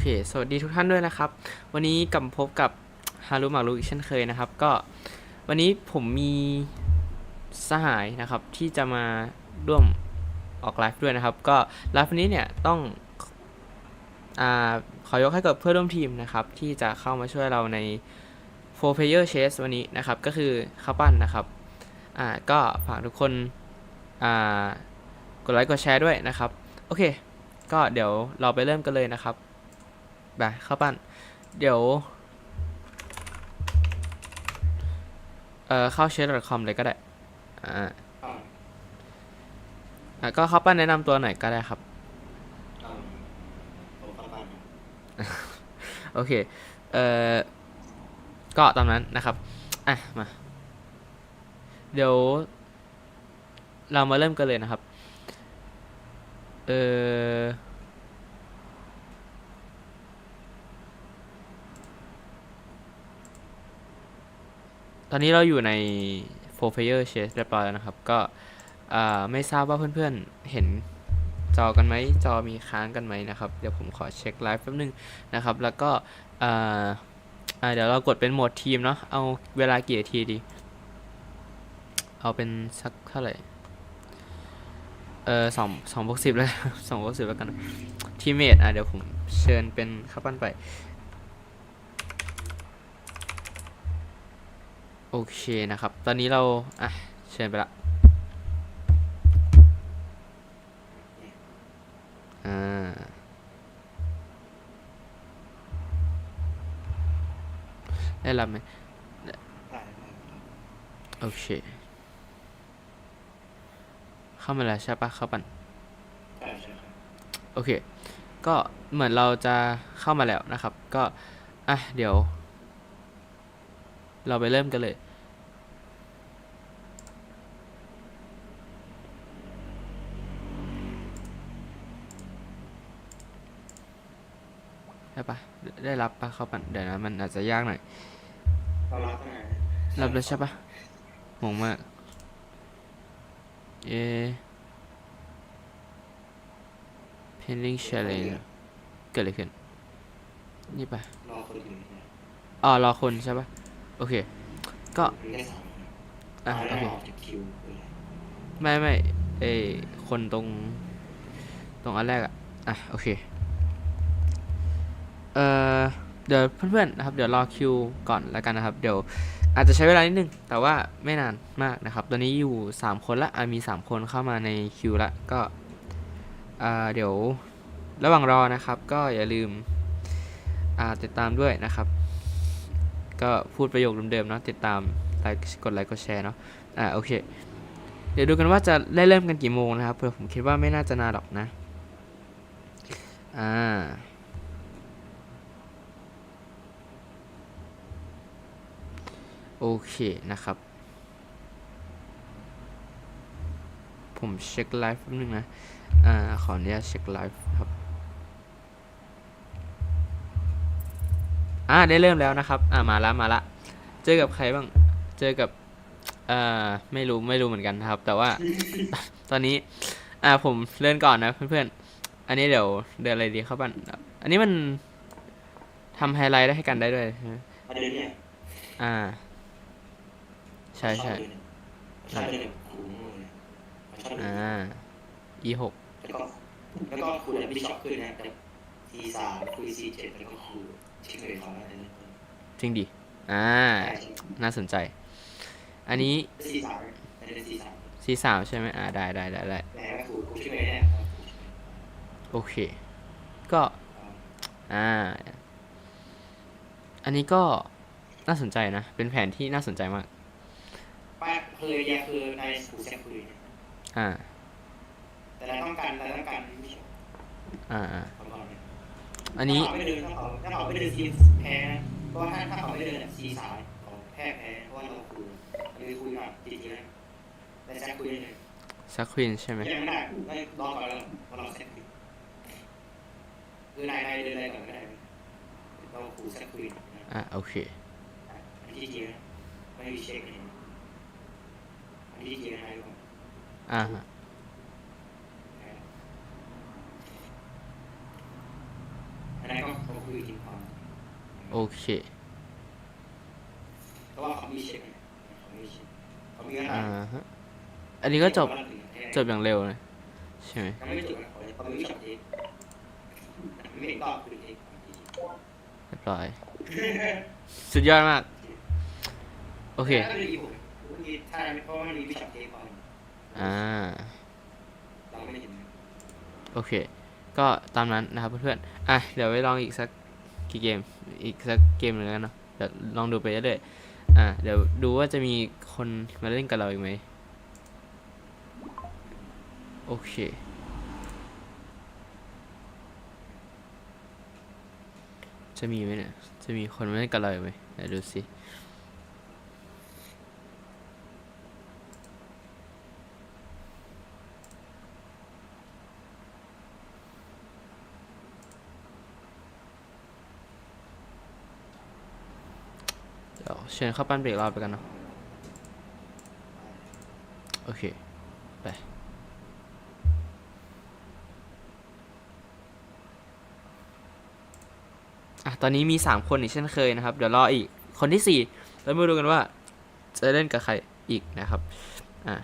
เค สวัสดีทุกท่านด้วยนะครับ วันนี้กลับพบกับฮารุมารุอีกเช่นเคยนะครับ ก็วันนี้ผมมีสหายนะครับที่จะมาร่วมออกไลฟ์ด้วยนะครับ ก็ไลฟ์วันนี้เนี่ยต้องอาขอยกให้กับเพื่อนร่วมทีมนะครับ ที่จะเข้ามาช่วยเราใน 4 player chess วันนี้นะครับ ก็คือข้าวปั้นนะครับ อ่า ก็ฝากทุกคน อ่า กดไลค์กดแชร์ด้วยนะครับ โอเค ก็เดี๋ยวเราไปเริ่มกันเลยนะครับ ไปเข้าปั้น เดี๋ยว เอ่อ เข้า chess.com เลยก็ได้อ่าอ่าอะก็เข้าปั้นแนะนำตัวหน่อยก็ได้ครับอ่าผมเข้าบ้านนะโอเค เอ่อ ก็ตามนั้นนะครับ อะ มา เดี๋ยว เรามาเริ่มกันเลยนะครับ เอ่อ ตอนนี้เราอยู่ใน 4 player chess เรียบร้อยแล้วนะครับ ก็ไม่ทราบว่าเพื่อนๆ เห็นจอกันไหม จอมีค้างกันไหมนะครับ เดี๋ยวผมขอเช็คไลฟ์แป๊บนึงนะครับ แล้วก็เดี๋ยวเรากดเป็นโหมดทีมเนาะ เอาเวลากี่นาทีดี เอาเป็นสักเท่าไหร่ เออสองสองบวกสิบแล้วสองบวกสิบแล้วกัน ทีเมทอะเดี๋ยวผมเชิญเป็นข้าปั้นไป โอเคนะครับ ตอนนี้เรา อะ เชิญไปละอ่าได้รับไหมได้ได้โอเค เข้ามาแล้วใช่ปะเข้าปันได้ใช่ครับโอเค ก็เหมือนเราจะเข้ามาแล้วนะครับ ก็ อะ เดี๋ยว เราไปเริ่มกันเลย ได้ปะได้ได้รับปะเข้าปันเดี๋ยวนะมันอาจจะยากหน่อย เรารับตั้งนานรับแล้วใช่ปะงงมาก เอ pending challenge เกิดอะไรขึ้น นี่ปะรอคนอื่นเนี่ยอ๋อ รอคนใช่ปะ โอเค ก็อะโอเคออกจากคิวไม่ไม่เอคนตรง ตรงอันแรกอะอะโอเคเอ่อเดี๋ยวเพื่อนๆนะครับเดี๋ยวรอคิวก่อนแล้วกันนะครับ เดี๋ยวอาจจะใช้เวลานิดนึง แต่ว่าไม่นานมากนะครับ ตอนนี้อยู่ 3 คนละอะมี 3 คนเข้ามาในคิวละก็อ่าเดี๋ยวระหว่างรอนะครับ ก็อย่าลืมอ่าติดตามด้วยนะครับ ก็พูดประโยคเดิมๆเนาะติดตามไลค์กดไลค์กดแชร์เนาะอ่าโอเค เดี๋ยวดูกันว่าจะได้เริ่มกันกี่โมงนะครับเผื่อผมคิดว่าไม่น่าจะนานหรอกนะอ่าโอเคนะครับ ผมเช็คไลฟ์แป๊บนึงนะ อ่า ขออนุญาตเช็คไลฟ์ครับ อ่าได้เริ่มแล้วนะครับ อ่ามาละมาละเจอกับใครบ้าง เจอกับเอ่อไม่รู้ไม่รู้เหมือนกันนะครับ แต่ว่า ตอนนี้ อ่าผมเลื่อนก่อนนะเพื่อนๆ อันนี้เดี๋ยวเดินอะไรดีเข้าบ้านอันนี้มันทำไฮไลท์ได้ให้กันได้ด้วยใช่ไหมประเด็นเนี่ยอ่า ใช่ใช่ชอบเลยคูโม่เนี่ยชอบเลยอ่า e หกแล้วก็แล้วก็คูเนี่ยบิชอปขึ้นนะแต่ทีสามคูซีเจ็ดแล้วก็คูชิ งเลยของอะไรเนี่ยจริงดิอ่า น่าสนใจ อันนี้ซีสามประเด็นซีสาม c สามใช่ไหมอ่าได้ได้ได้ได้แต่ก็คูคูชิงเลยเนี่ยโอเค ก็ อ่า อันนี้ก็น่าสนใจนะ เป็นแผนที่น่าสนใจมากป้าเคยยาคือในคูแซคุยเนี่ยอ่า แต่เราต้องการเราต้องการบิชอปอ่า อ่าประมาณนี้อันนี้ถ้าเขาไม่เดินถ้าเขาถ้าเขาไม่เดินซีแพ้นะเพราะว่าถ้าถ้าเขาไม่เดินเนี่ยซีสามของแพ้แพ้เพราะว่าเราคุยเราคุยกับจริงๆนะแต่แซคคุยเลยสักควีนใช่ไหมยังไม่ได้ได้รอก่อนแล้วเพราะเราแซคคุยคือนายนายเดินอะไรก่อนก็ได้เราคุยแซคคุยนะอ่าโอเคอันที่จริงนะไม่มีเช็คเลยอันที่จริงนะนายดูก่อนอ่าฮะ อันนั้นก็โอโอเค เพราะว่าเขามีเช็คไงเขามีเช็คเขามีเงินอ่าฮะ อันนี้ก็จบ จบอย่างเร็วเลยใช่ไหมยังไม่จบนะเขามีช็อตเทคไม่เห็นก็คือเทคเรียบร้อย สุดยอดมาก โอเค ถ้าเป็นอีผมมีถ้าเพราะว่ามันมีช็อตเทคก่อนอ่า เราไม่ได้เห็น โอเค ก็ตามนั้นนะครับเพื่อนๆอะเดี๋ยวไปลองอีกสักกี่เกมอีกสักเกมหนึ่งแล้วกันเนาะเดี๋ยวลองดูไปเรื่อยๆอะเดี๋ยวดูว่าจะมีคนมาเล่นกับเราอีกไหมโอเคจะมีไหมเนี่ย จะมีคนมาเล่นกับเราอีกไหมเดี๋ยวดูสิ เดี๋ยวเชิญเข้าปั้นเบรกรอบไปกันเนาะโอเค ไป อะ ตอนนี้มีสามคนอีกเช่นเคยนะครับ เดี๋ยวรออีกคนที่สี่แล้วมาดูกันว่า จะเล่นกับใครอีกนะครับ อะ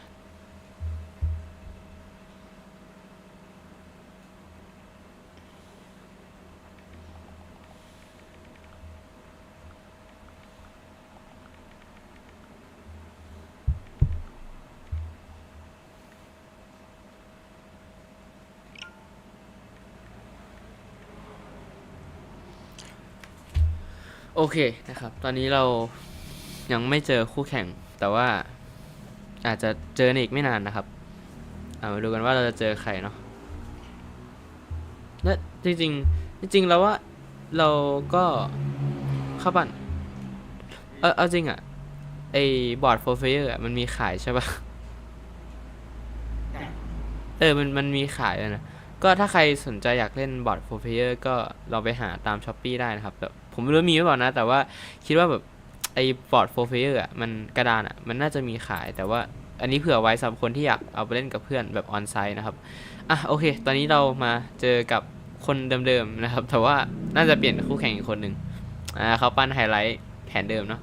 เคนะครับ ตอนนี้เรายังไม่เจอคู่แข่ง แต่ว่าอาจจะเจอในอีกไม่นานนะครับเอามาดูกันว่าเราจะเจอใครเนาะและจริงๆ จริงๆแล้วว่าเราก็เข้าปั่นเออเอาจริงอะไอบอร์ดโฟร์เฟอร์อะมันมีขายใช่ปะเออมันมันมีขายเลยนะ ก็ถ้าใครสนใจอยากเล่นบอร์ดโฟร์เพเยอร์ก็ลองไปหาตามช้อปปีได้นะครับแบบ ผมไม่รู้มีหรือเปล่านะ แต่ว่าคิดว่าแบบไอ้บอร์ดโฟร์เพเยอร์อะมันกระดานอะมันน่าจะมีขายแต่ว่าอันนี้เผื่อไว้สำหรับคนที่อยากเอาไปเล่นกับเพื่อนแบบออนไซต์นะครับอะโอเค ตอนนี้เรามาเจอกับคนเดิมๆนะครับ แต่ว่าน่าจะเปลี่ยนคู่แข่งอีกคนหนึ่งอ่าเขาปั้นไฮไลท์แผนเดิมเนาะ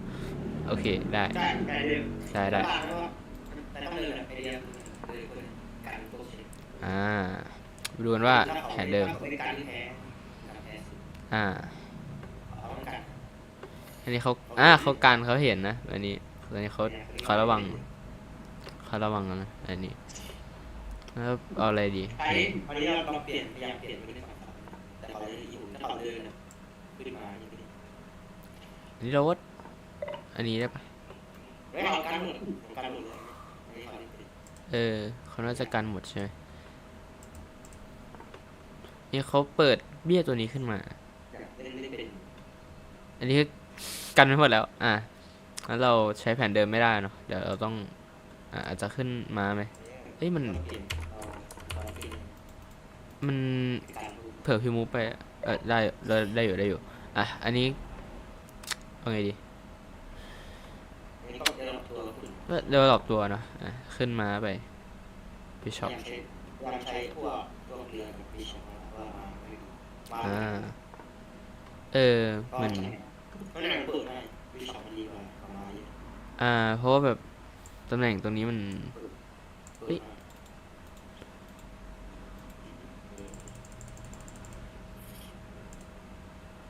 โอเคได้ใช่ได้เดิมได้ได้แต่ต้องเดินไอเดียคือคนการโปรเช็คอ่าดูกันว่าแผนเดิมถ้าเป็นการที่แพ้การแพ้สุดอ่าเอาต้องการอันนี้เขาอ่าเขากันเขาเห็นนะ อันนี้อันนี้เขาเขาระวังเขาระวังนะ อันนี้แล้วเอาอะไรดีอันนี้วันนี้เราลองเปลี่ยนพยายามเปลี่ยนไปเล่นสองสามแต่เขาจะอยู่ถ้าเขาเดินขึ้นมาอย่างนี้อันนี้เราวัดอันนี้ได้ปะไม่เอาการหมดการหมดเลยอันนี้เขาเล่นไปเออเขาน่าจะกันหมดใช่ไหมนี่เขาเปิดเบี้ยตัวนี้ขึ้นมา อันนี้คือกันไม่หมดแล้ว อ่าแล้วเราใช้แผนเดิมไม่ได้เนาะ เดี๋ยวเราต้องอ่าอาจจะขึ้นมาไหมเอ้ยมันเปลี่ยนเอาเอาเปลี่ยนมันการดูเผื่อพิมูฟไป เออได้ได้ได้อยู่ได้อยู่ อะ อันนี้เอาไงดีอันนี้ก็เดินตัวคุณก็เดเวลลอปตัวเนาะอะขึ้นมาไปบิชอปยังใช้ยังใช้พวกตัวเรือกับปีชว่ามาไม่ดูมาอ่า เออมัน ก็นั่งเปิดได้ปีชมันดีกว่าประมาณนี้อ่า เพราะว่าแบบตำแหน่งตรงนี้มันเฮ้ย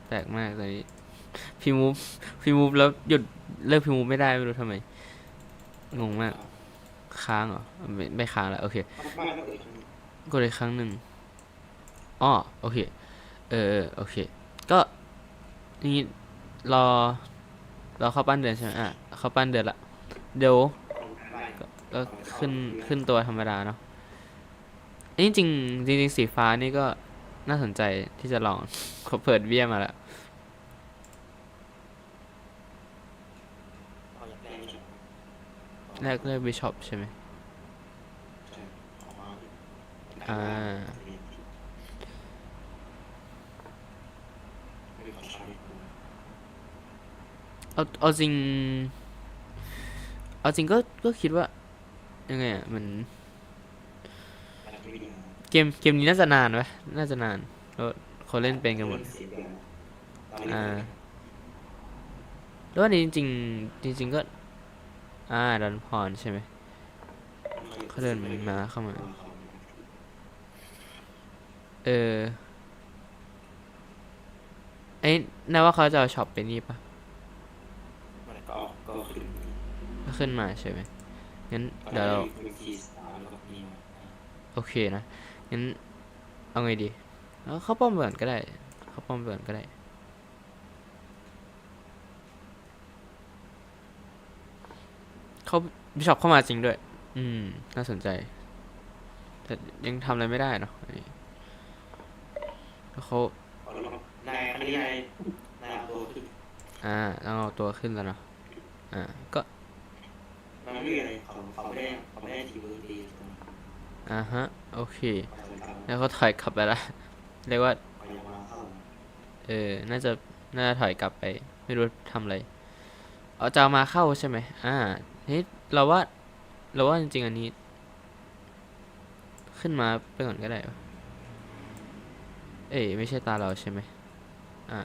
แปลกมากตอนนี้พิมูฟพิมูฟแล้วหยุดเลิกพิมูฟไม่ได้ไม่รู้ทำไม งงมาก ค้างเหรอ ไม่ไม่ค้างแล้วโอเคมากเลยกดอีกครั้งหนึ่งอ๋อโอเค เออเออโอเค ก็นี่ รอรอเข้าปั้นเดือนใช่ไหมอะเข้าปั้นเดือนละเดี๋ยวก็ขึ้นขึ้นตัวธรรมดาเนาะอันนี้จริงจริงๆสีฟ้านี่ก็น่าสนใจที่จะลองเขาเปิดเบี้ยมาแล้วแรกเลือกบิชอปใช่ไหมอ่า เอาเอาจริง เอาจริงก็ก็คิดว่า ยังไงอะ มัน เกมเกมนี้น่าจะนานไหมน่าจะนานแล้วเขาเล่นเป็นกันหมดอ่าแล้ววันนี้จริงจริงก็ อ่าดันพรใช่ไหมเขาเดินมาเข้ามา เออไอ้น่าว่าเขาจะเอาช็อปไปนี่ปะ มันก็ก็ขึ้น ก็ ขึ้นมาใช่ไหมงั้นเดี๋ยวเราวิธีสามแล้วก็มีมาโอเคนะงั้นเอาไงดีเอาเข้าป้อมเบิร์นก็ได้ เข้าป้อมเบิร์นก็ได้เขาบิชอปเข้ามาจริงด้วย อืม น่าสนใจ แต่ยังทำอะไรไม่ได้เนาะอันนี้แล้วเขาเอาแล้วนายอันนี้นายนายเอาตัวขึ้น อ่าต้องเอาตัวขึ้นแล้วเนาะ อ่า ก็ มันไม่มีอะไรเขาเขาไม่ได้เขาไม่ได้ทีมือดีตรง อ่าฮะ โอเค แล้วเขาถอยกลับไปละ เรียกว่า เออ น่าจะ น่าจะถอยกลับไป ไม่รู้ทำอะไร เอาจะามาเข้าใช่ไหม อ่านี่เราว่า เราว่าจริงๆอันนี้ ขึ้นมาไปก่อนก็ได้ เอ้ยไม่ใช่ตาเราใช่ไหมอ่า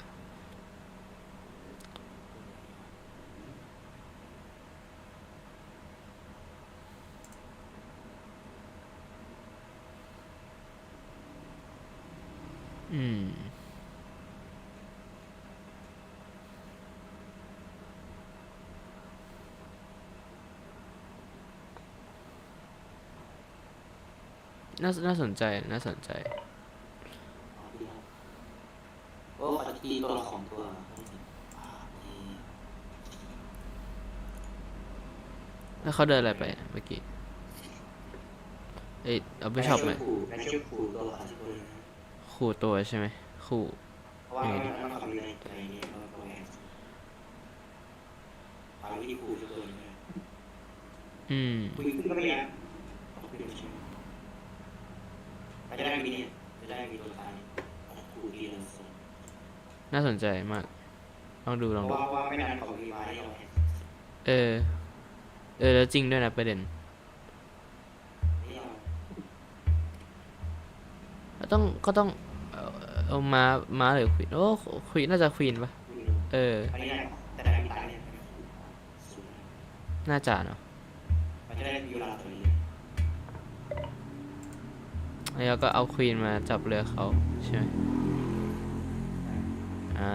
อืม น่าน่าสนใจน่าสนใจ โอ้เขาจะตีตัวละสองตัวอ่านี่แล้วเขาเดินอะไรไปอะเมื่อกี้เอ้ยเอาไปช็อปไหมนายช่วยขู่นายช่วยขู่ตัวขาดคนนะขู่ตัวใช่ไหมขู่เพราะว่ามันมันขับอยู่ในในนี้เราตัวแหกหาวิธีขู่ตัวนี้อืมคุยขึ้นก็ไม่ได้เอาขึ้นใช่ไหมมัน จะได้มีเนี่ยจะได้มีตัวท้ายขู่ดีเลยส่งน่าสนใจมากลองดูลองเพดูราะว่าว่าไม่นานเขามีไม้ให้เราแหกเออ เออ แล้วจริงด้วยนะประเด็นนี่เราก็ต้องก็ต้องเอาเอามามาหรือควีนโอ้ควีนน่าจะควีนปะคุยดูเออ อันนี้ได้แต่ได้มีตายเนี่ยสูงน่าจะเนาะมันจะได้มีเวลาตัวนี้ แล้วก็เอาควีนมาจับเรือเขาใช่ไหมอ่า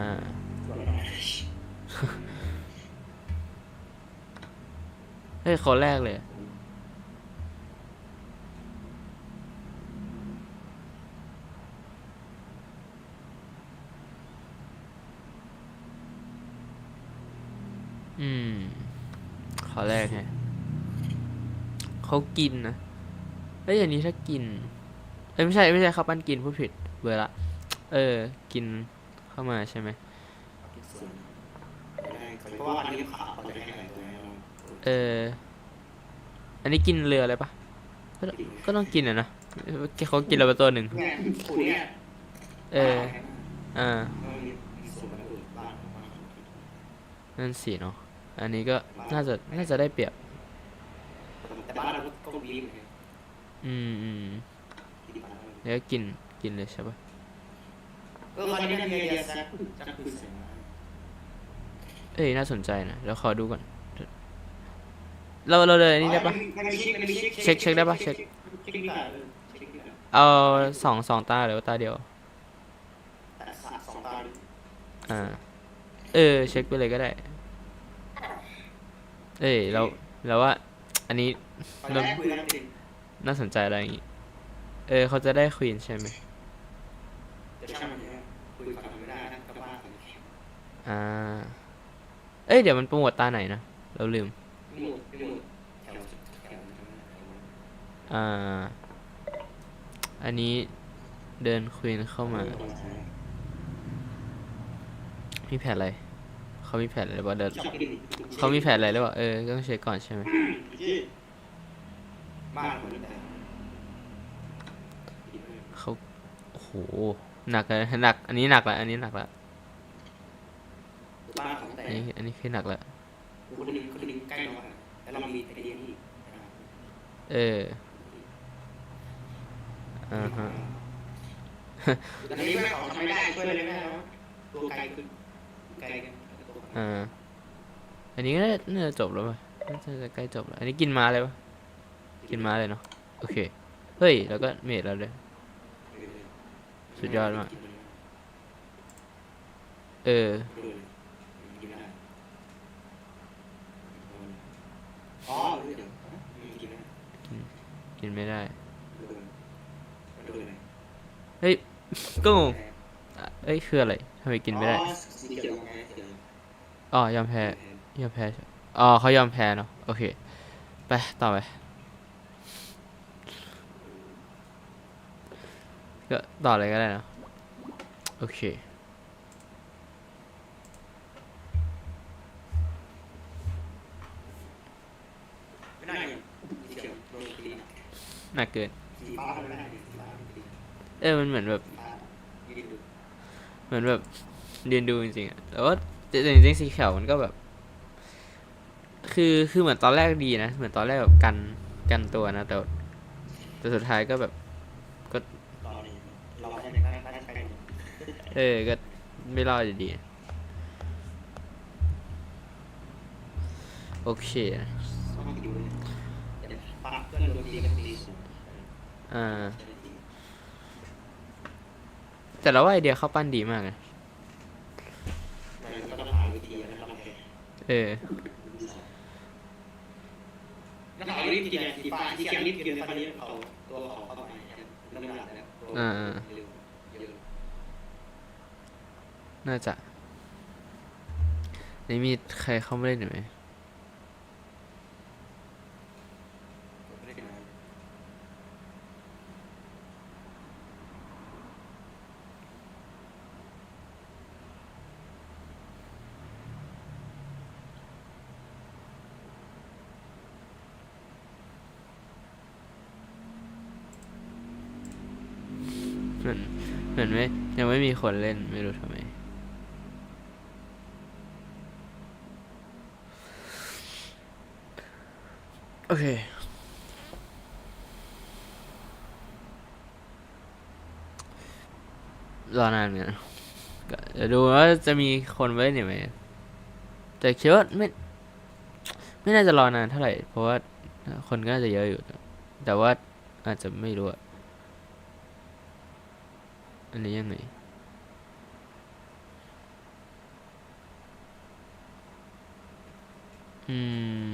เฮ้ยเขาแรกเลยอืมขอแรกไงเขากินนะเอ้ยอันนี้ถ้ากิน เอ้ยไม่ใช่ไม่ใช่เขาปั้นกินพูดผิดเบอร์ละ เออ กินเข้ามาใช่ไหมส่วนได้เพราะว่าอันนี้ขาเขาจะให้หลายตัวให้เราเออ อันนี้กินเรืออะไรปะก็ก็ต้องกินอะนะเขากินเราไปตัวหนึ่งเนี่ยขู่เนี่ยเอออ่ามันมีมีส่วนมันอื่นบ้างบ้างนั่นสิเนาะ อันนี้ก็น่าจะน่าจะได้เปรียบแต่บ้านเราก็ต้องบีบเหมือนกันอืมอืมที่บ้านเรา แล้วก็กินกินเลยใช่ปะเออคราวนี้ได้มีไอเดียแซกจักคุยเสียงมาเอ้ยน่าสนใจนะเดี๋ยวขอดูก่อน เราเราเลยอันนี้ได้ปะมันมีเช็คมันมีเช็คเช็คเช็คได้ปะเช็คเช็คได้เออเช็คได้เอาสองสองตาหรือว่าตาเดียวแต่สามสองตาอ่าเออเช็คไปเลยก็ได้ เอ้ยเราเราว่า อันนี้ตอนแรกคุยกันเป็นน่าสนใจอะไรอย่างงี้ เออเขาจะได้ควีนใช่ไหมจะช่างมันเนี่ยคุยกันไม่ได้นะกับบ้านกันแข็งอ่า เอ้ยเดี๋ยวมันโปรโมทตาไหนนะ เราลืม ไม่หมดไม่หมดแถวแถวอ่า อันนี้เดินควีนเข้ามา มีแผนอะไร เขามีแผนอะไรหรือเปล่าเดี๋ยวเขามีแผนอะไรหรือเปล่าเออก็ต้องเช็คก่อนใช่ไหมบ้านคนแต่เขาโอ้โหหนักเลยหนัก อันนี้หนักละอันนี้หนักละบ้านของแต่อันนี้อันนี้คือหนักละคนนึงคนนึงใกล้เราแล้วเรามีไอเดียที่เอออ่าฮะตอนนี้แม่ของทำไม่ได้ช่วยเลยแม่ตัวไกลขึ้นไกลกันอ่าอันนี้ก็น่าจะจบแล้วป่ะน่าจะใกล้จบแล้ว อันนี้กินม้าเลยปะกินม้าเลยเนาะโอเค เฮ้ย แล้วก็เมดแล้วเลย สุดยอดมาก เออ อ๋อเดี๋ยวกินไม่ได้มันโดนอะไรเฮ้ย ก็งงเอ้ยคืออะไรทำไมกินไม่ได้ อ๋อ ยอมแพ้ ยอมแพ้ อ๋อเขายอมแพ้เนาะ โอเค ไป ต่อไป ก็ต่อเลยก็ได้นะ โอเค ไม่ได้สีเขียวโดนตีหนักเกิน สีฟ้าไม่ได้สีฟ้าตีเออมันเหมือนแบบ ยืนดูเหมือนแบบเรียนดูจริงๆอะแต่ว่าแต่จริงๆสีเขียวมันก็แบบ คือคือเหมือนตอนแรกดีนะ เหมือนตอนแรกแบบกันกันตัวนะ แต่แต่สุดท้ายก็แบบ รอนี่รอให้ในบ้านบ้านไป เออ ก็ไม่รอดอยู่ดีโอเคนะต้องดูเลยเดี๋ยวฟ้าเพื่อนโดนตีกันตีสูงอ่า แต่เราว่าไอเดียเขาปั้นดีมากนะมันก็ต้องหาวิธีแล้วก็ต้องแก้เออแล้วเอาลิฟต์กินสีฟ้าที่เขียวลิฟต์กินฟ้านี้เอาตัวของเข้าไปน้ำหนักแล้วตัวอ่า เร็วเร็ว น่าจะนี่มีใครเข้ามาเล่นอยู่ไหมไม่ได้นานเหมือนเหมือนไม่ยังไม่มีคนเล่นไม่รู้ทำไม โอ เค รอนานเหมือนกันเดี๋ยวดูว่าจะมีคนไปเล่ยไหม แต่คิดว่าไม่ ไม่น่าจะรอนานเท่าไหร่ เพราะว่าคนก็น่าจะเยอะอยู่ แต่ว่าอาจจะไม่รู้อะอันนี้ยังไงอืม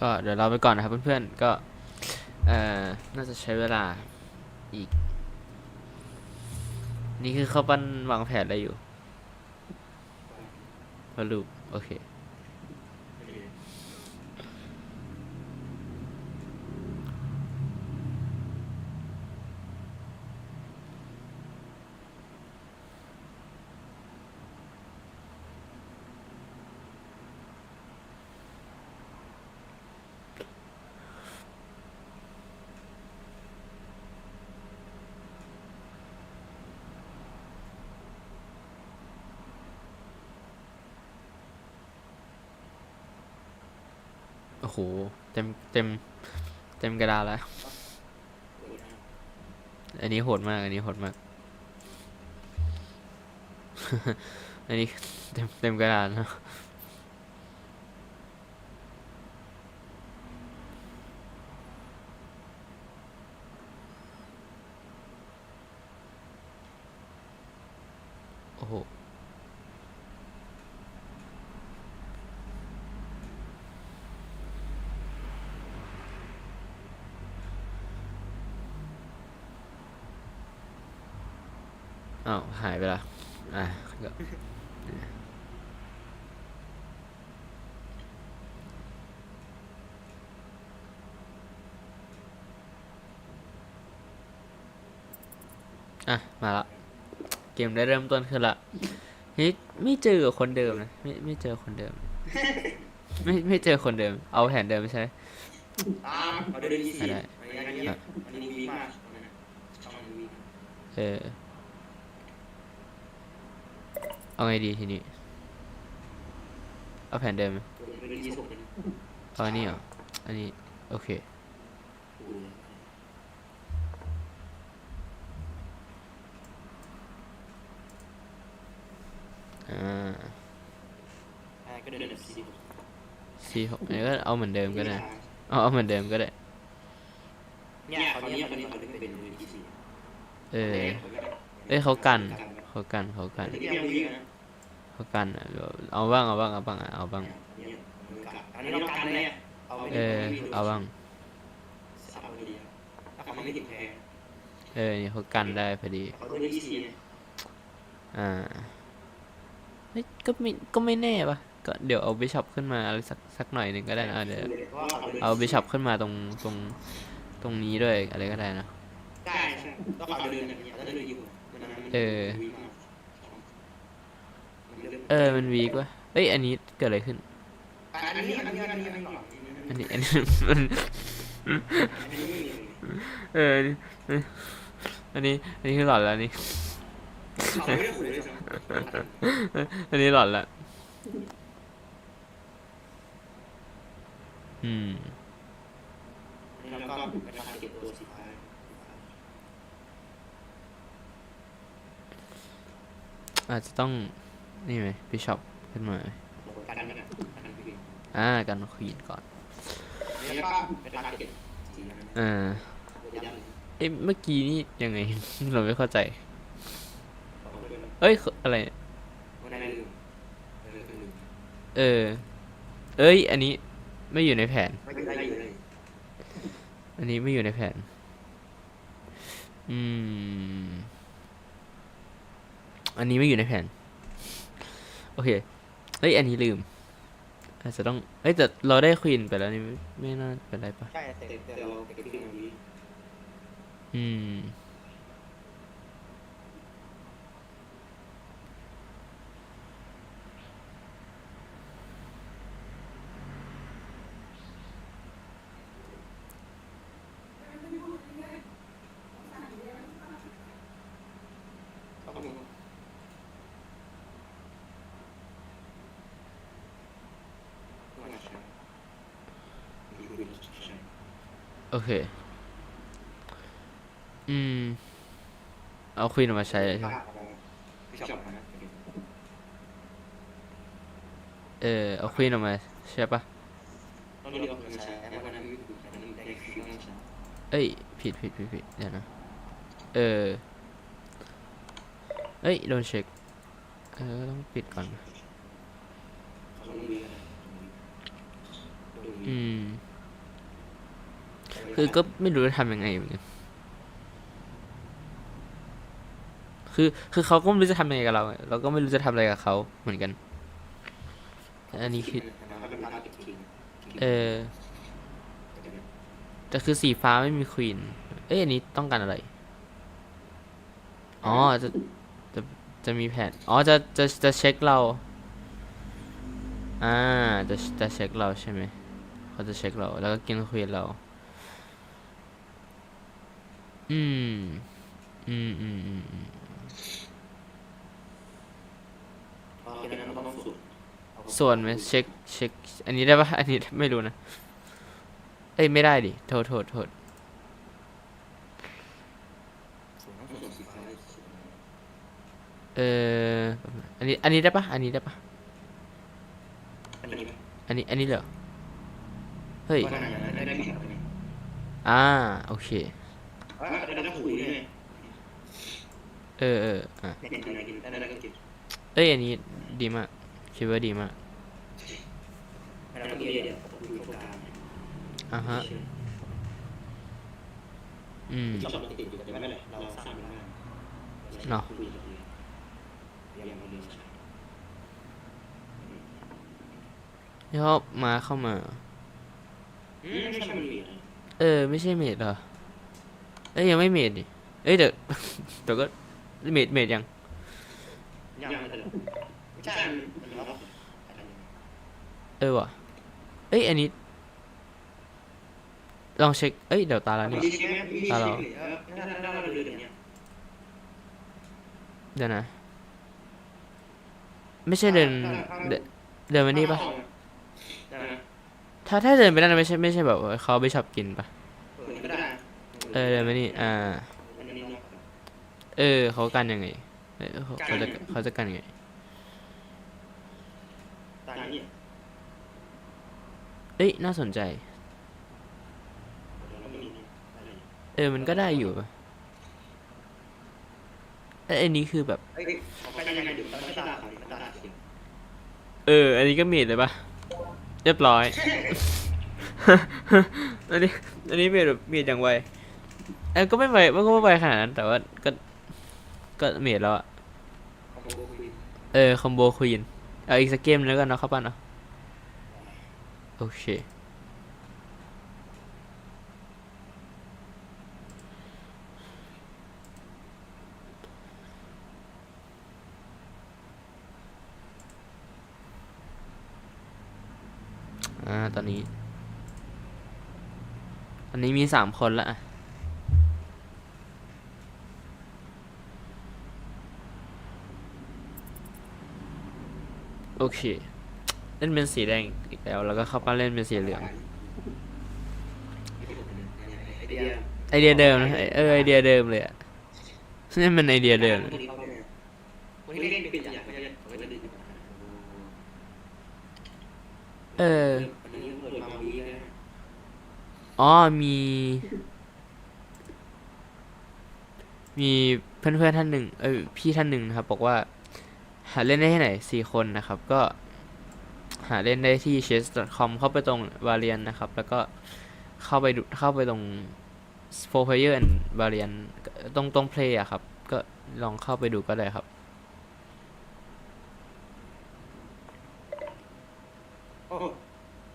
ก็เดี๋ยวเราไปก่อนนะครับเพื่อนๆ ก็เอ่อน่าจะใช้เวลาอีก นี่คือเขาปั้นวางแผนอะไรอยู่พาลูปโอเค โอ้โห เต็มเต็ม เต็มกระดาษแล้ว อันนี้โหดมาก อันนี้โหดมาก อันนี้เต็มเต็มกระดาษนะ อ้าวหายไปละอะก็อะ มาละ เกมได้เริ่มต้นขึ้นละเฮ้ยไม่เจอกับคนเดิมนะ ไม่ไม่เจอคนเดิม ไม่ไม่เจอคนเดิม เอาแผนเดิมใช่ไหมตามเอาเดินดีสิได้อันนี้อันนี้อันนี้วีมากช่องมันวีเออ เอาไงดีทีนี้ เอาแผ่นเดิมไหมเป็นยี่สิบเลยเอาอันนี้เหรอ อันนี้ โอเค อ่าอ่าก็เดินแบบสี่สี่หกอันนี้ก็เอาเหมือนเดิมก็ได้ เอาเอาเหมือนเดิมก็ได้เนี่ยเขาเนี่ยเขาเนี่ยเขาเนี่ยเป็นเลยยี่สิบเออเอ้ยเขากัน เขากันเขากันที่ยังมีนะเขากันอะเอาบ้างเอาบ้างเอาบ้างอะเอาบ้างอันนี้เรากันเลยเออเอาบ้างสับไปดีถ้าเขาไม่ถึงแพ้เออนี่เขากันได้พอดีเขาต้องยี่สิบอ่าเฮ้ยก็ไม่ก็ไม่แน่ปะก็เดี๋ยวเอาบิชอปขึ้นมาอะไรสักสักหน่อยหนึ่งก็ได้นะเดี๋ยวเอาบิชอปขึ้นมาตรงตรงตรงนี้ด้วยอะไรก็ได้นะได้ใช่ต้องเขาเดินอย่างนี้แล้วเดินอยู่เออ เออมันวีกวะเอ้ยอันนี้เกิดอะไรขึ้น อันนี้อันนี้อันนี้อันนี้ก่อนอันนี้อันนี้มันอันนี้ไม่มีเอออันนี้อันนี้คือหลอนแล้วนี่เขาไม่ได้คุยเลยใช่ไหมอันนี้หลอนละอืมแล้วก็ไปทำเก็บตัวสีฟ้าอาจจะต้อง นี่ไหมบิชอปขึ้นมากันกันกันกันอ่ากันควีนก่อนอ่าเอ้ยเมื่อกี้นี่ยังไง เราไม่เข้าใจ เอ้ยอะไรเออ เอ้ย อันนี้ไม่อยู่ในแผน อันนี้ไม่อยู่ในแผน อืม อันนี้ไม่อยู่ในแผน โอเคเอ้ยอันนี้ลืม อาจจะต้องเอ้ยแต่เราได้ควีนไปแล้วนี่ไม่ไม่น่าเป็นไรปะใช่แต่แต่เราเก็บที่มันดีอืม ต้องมีวันนั้นใช่มีคุยใช่ โอเค อืม เอาควีนออกมาใช้เลยใช่ไหมพี่ชอบนะเออ เอาควีนออกมาใช่ปะต้องเรียกว่าใช้วันนั้นมีคุยวันนั้นได้คุยใช่เอ้ย ผิดผิดผิดผิดเดี๋ยวนะ เออ เอ้ย โดนเช็ค เออ ต้องปิดก่อนเขาต้องมีอืม คือก็ไม่รู้จะทำยังไงเหมือนกันคือคือเขาก็ไม่รู้จะทำยังไงกับเราไงเราก็ไม่รู้จะทำอะไรกับเขาเหมือนกัน อันนี้คือ เออแต่คือสีฟ้าไม่มีควีน เอ้ยอันนี้ต้องการอะไร อ๋อจะจะจะมีแผนอ๋อจะจะจะเช็คเรา อ่าจะจะเช็คเราใช่ไหมเขาจะเช็คเราแล้วก็กินควีนเรา อืม อืมอืมอืมอืมส่วนไหมเช็คเช็ค อันนี้ได้ปะอันนี้ไม่รู้นะ เอ้ยไม่ได้ดิ โทษโทษโทษเอออันนี้ อันนี้ได้ปะอันนี้ได้ปะอันนี้อันนี้เหรอ เฮ้ย อ่า โอเค เออเอออะเอ้ยอันนี้ดีมากคิดว่าดีมากอ่าฮะอืมเนาะนี่เขามาเข้ามา เออ ไม่ใช่เมดเหรอ เอ้ยยังไม่เมดดิเอ้ยเดี๋ยวเดี๋ยวก็เมดเมดยังเออว่ะเอ้ยอันนี้ ลองเช็คเอ้ยเดี๋ยวตาแล้วนี่ตาเราเดี๋ยวนะ ไม่ใช่เดินเดินเดินมานี่ปะได้นะถ้าถ้าเดินไปนั่นไม่ใช่ไม่ใช่แบบว่าเขาไปช็อปกินปะเออก็ได้เออเดินมานี่อ่าอันนี้เนาะเออเขากันยังไงเออเขาเขาจะเขาจะกันยังไงตามนี้เอ้ยน่าสนใจแล้วก็มีนี่ได้เลยเออมันก็ได้อยู่ปะเอ้ยอันนี้คือแบบ เอ้ยเขาไปยังไงเดี๋ยวต้องตาเขาดิตาเขาดิเอออันนี้ก็เมดเลยปะเรียบร้อย อันนี้ อันนี้เมดแบบเมดอย่างไว เออก็ไม่ไวมันก็ไม่ไวขนาดนั้น แต่ว่าก็ก็เมดแล้วอะเอคอคอมโบควีนเอาอีกสักเกมแล้วกันเนาะครับป้าเนาะโอเคอ่าตอนนี้ ตอนนี้มีสามคนละอะ โอเค เล่นเป็นสีแดงอีกแล้ว แล้วก็เข้ามาเล่นเป็นสีเหลือง ไอเดียเดิมนะเออไอเดียเดิมเลยอะนี่มันไอเดียเดิมเอออวันนี้เปิดมาวีเลยอ๋อมีเพื่อนๆท่านหนึ่งเออพี่ท่านหนึ่งนะครับ บอกว่า หาเล่นได้ที่ไหนสี่คนนะครับ ก็หาเล่นได้ที่ chess.com เข้าไปตรง v a r i a n นะครับ แล้วก็เข้าไปดูเข้าไปตรง four player and variant ตรงตรง play อะครับ ก็ลองเข้าไปดูก็ได้ครับ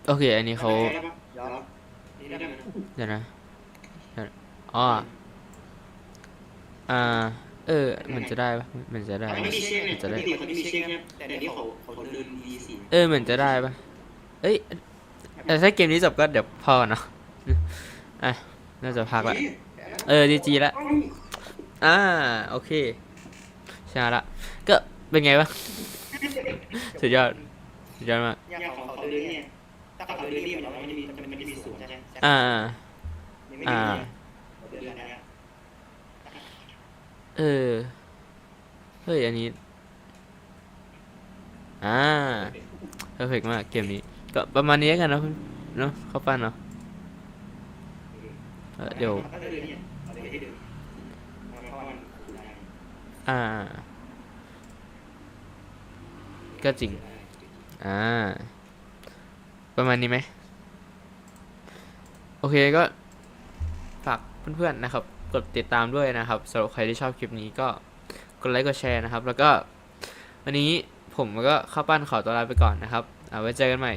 โอเค อันนี้เขาเดี๋ยวนะอ๋ออ่า เออเหมือนจะได้ปะเหมือนจะได้เขาไม่ปะมีเช็คเหมืเนี่อยนจะได้ปกติเขาไม่มีเช็คเนี่ยแต่เดี๋ยวนี้เขาเขาเดินดีสี่เออเหมือนจะได้ปะเอ้ยแต่ถ้าเกมนี้จบก็เดี๋ยวพอก่อนเนาะอะน่าจะพักละเออดีจีละอ่าโอเคชนะละก็เป็นไงบ้างสุดยอดสุดยอดมากเนี่ยของเขาเดินเนี่ยถ้าเขาเดินนี่มันมันจะมีมันจะมีสูงใช่ไหมอ่าอ่าเดินนะ เออ เฮ้ย อันนี้ อ่าเพอร์เฟกมากเกมนี้ ก็ประมาณนี้กันเนาะเนาะเข้าปั้นเนาะเอเดี๋ยว อ่า ก็จริง อ่า ประมาณนี้ไหม โอเคก็ฝากเพื่อนๆนะครับ กดติดตามด้วยนะครับสำหรับใครที่ชอบคลิปนี้ก็กดไลค์กดแชร์นะครับ แล้วก็วันนี้ผมก็เข้าปั้นขอตัวลาไปก่อนนะครับเอาไว้เจอกันใหม่